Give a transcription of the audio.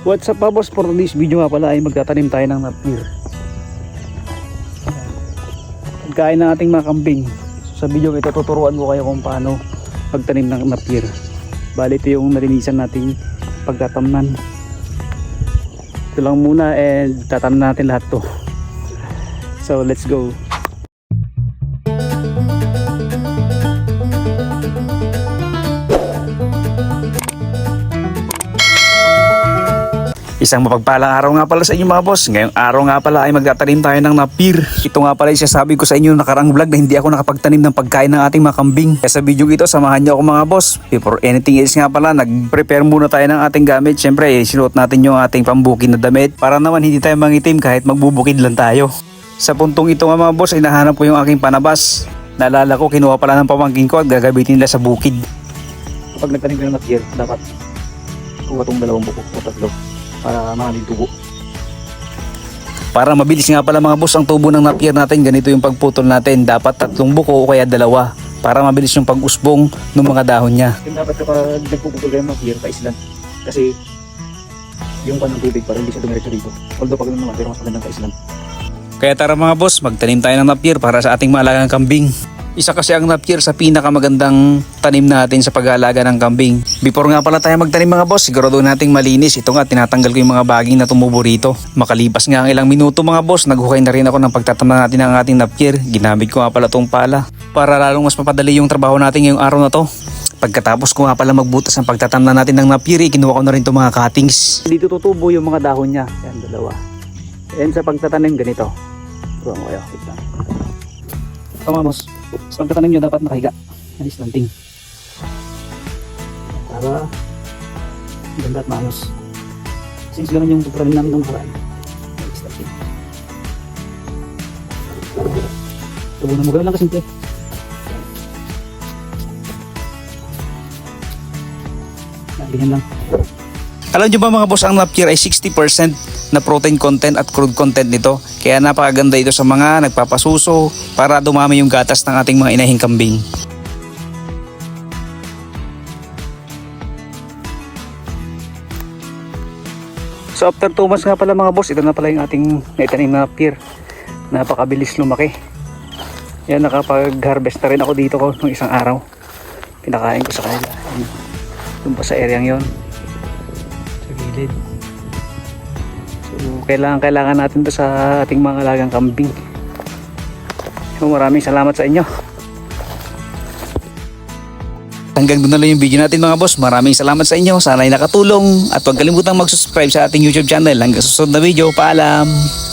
What's up boss? For this video nga pala ay magtatanim tayo ng napir. Pagkain ng ating mga kambing. So, sa video ito tuturuan ko kayo kung paano pagtanim ng napir. Bali ito yung narinisan nating pagtatamnan. Ito lang muna and tatamnan natin lahat to. So let's go. Isang mapagpalang araw nga pala sa inyo mga boss. Ngayong araw nga pala ay magtatanim tayo ng napir. Ito nga pala yung sasabi ko sa inyo nakarang vlog na hindi ako nakapagtanim ng pagkain ng ating mga kambing. Kaya sa video ito, samahan niyo ako mga boss. Before anything else nga pala, nag-prepare muna tayo ng ating gamit. Siyempre, eh, sinuot natin yung ating pambukid na damit para naman hindi tayo mangitim kahit magbubukid lang tayo. Sa puntong ito nga mga boss, inahanap ko yung aking panabas. Naalala ko, kinuha pala ng pamangking ko at gagamitin nila sa bukid. Kapag nagtanim ka ng napir, dapat kuha tong dalawang buko o tatlo para mahalin tubo. Para mabilis nga pala mga boss ang tubo ng napier natin, ganito yung pagputol natin. Dapat tatlong buko o kaya dalawa para mabilis yung pag-usbong ng mga dahon niya. Yung dapat kapag nagpuputol kayo ng napier, kaislan. Kasi yung panang tubig para hindi siya dumiretso dito. Although pag naman, pero mas magandang kaislan. Kaya tara mga boss, magtanim tayo ng napier para sa ating maalagang kambing. Isa kasi ang napier sa pinakamagandang tanim natin sa pag-aalaga ng kambing. Before nga pala tayo magtanim mga boss, sigurado nating malinis. Ito nga, tinatanggal ko yung mga baging na tumubo rito. Makalipas nga ang ilang minuto mga boss, naghukay na rin ako ng pagtatamnan natin ng ating napier. Ginamit ko nga pala tong pala para lalong mas mapadali yung trabaho natin ngayong araw na to. Pagkatapos ko nga pala magbutas ng pagtatamnan natin ng napier, kinuha ko na rin itong mga cuttings. Dito tutubo yung mga dahon niya. Yan, dalawa. Yan sa pagtatanim ganito. Turuan ko kayo. Wait. Tama boss. Sa pagtatanim nyo dapat nakahiga. Alis lanting. Para ganda at maayos. Since ganun yung pagtatanim namin ng buwan. Alis lanting. Tubo na mo. Ganun lang kasimple. Yan, Ganyan lang. Alam nyo ba mga boss, ang napkin ay 60% na protein content at crude content nito. Kaya napakaganda ito sa mga nagpapasuso para dumami yung gatas ng ating mga inahing kambing. So after 2 months nga pala mga boss, ito na pala yung ating naitanim na pier. Napakabilis lumaki. Yan, nakapag-harvest na rin ako dito ko nung isang araw. Pinakain ko sa kanila. Doon pa sa area yon gilid. So, kailangan kailangan natin to sa ating mga alagang kambing. So, maraming salamat sa inyo. Hanggang doon na lang yung video natin mga boss. Maraming salamat sa inyo. Sana ay nakatulong. At huwag kalimutang mag-subscribe sa ating YouTube channel. Hanggang susunod na video. Paalam!